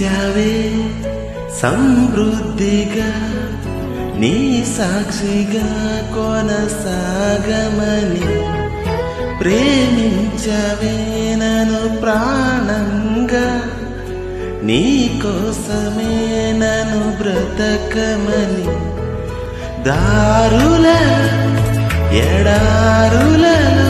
దీవించావే సమృద్ధిగా నీ సాక్షిగా కొనసాగమని ప్రేమించవే నన్ను ప్రాణంగా. నీ కోసమే నన్ను బ్రతకమని దారుల ఎడారులలో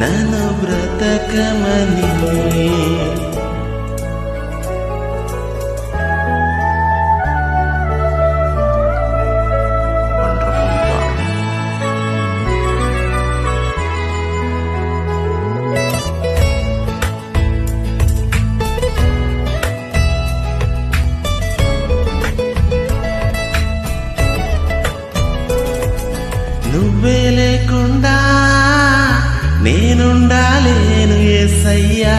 నను బ్రతకమని నువ్వే లేకు నేనుండాలేను ఏసయ్యా.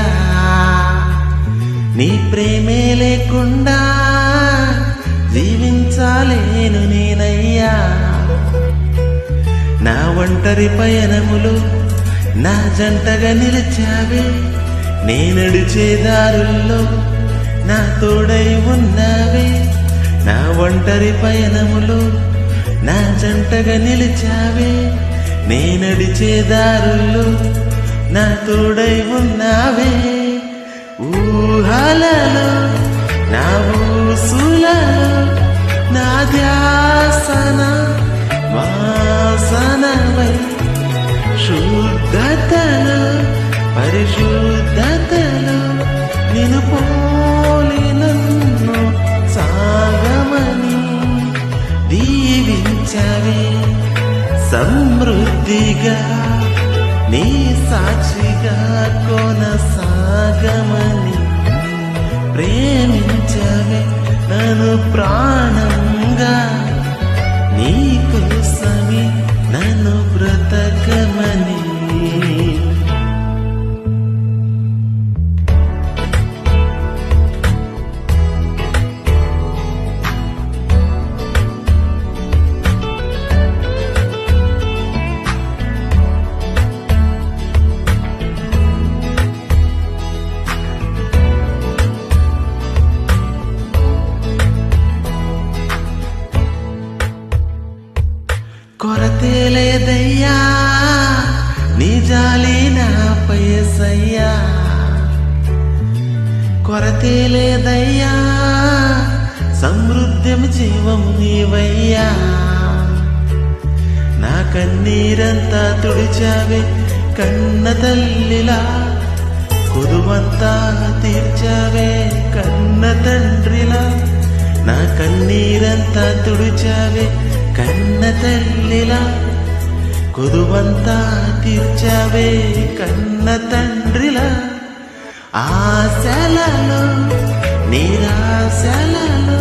నీ ప్రేమే లేకుండా జీవించాలేను నేనయ్యా. నా ఒంటరి పయనములు నా జంటగా నిలిచావే. నేనడిచే దారుల్లో నా తోడై ఉన్నావే. నా ఒంటరి పయనములు నా జంటగా నిలిచావే. నే నడిచే దారుల్లో నా తోడై ఉన్నావే. ఊహలలో నా ఊసులలో నా ధ్యాసన వాసనవై శుద్ధతను పరిశుద్ధ సాక్షిగా కొనసాగమని ప్రేమించవే నన్ను ప్రాణంగా. నీ కొరతే లేదయ్యా నీ జాలి నాపై సయ్యా కొరతే లేదయ్యా సమృద్ధ్యం జీవం నీవయ్యా. నా కన్నీరంతా తుడిచావే కన్న తల్లిలా కొదువంతా తీర్చావే కన్న తండ్రిలా. నా కన్నీరంతా తుడిచావే కన్న తల్లిలా. కొదువంతా తీర్చవే కన్న తండ్రిలా ఆశలలో నిరాశలలో.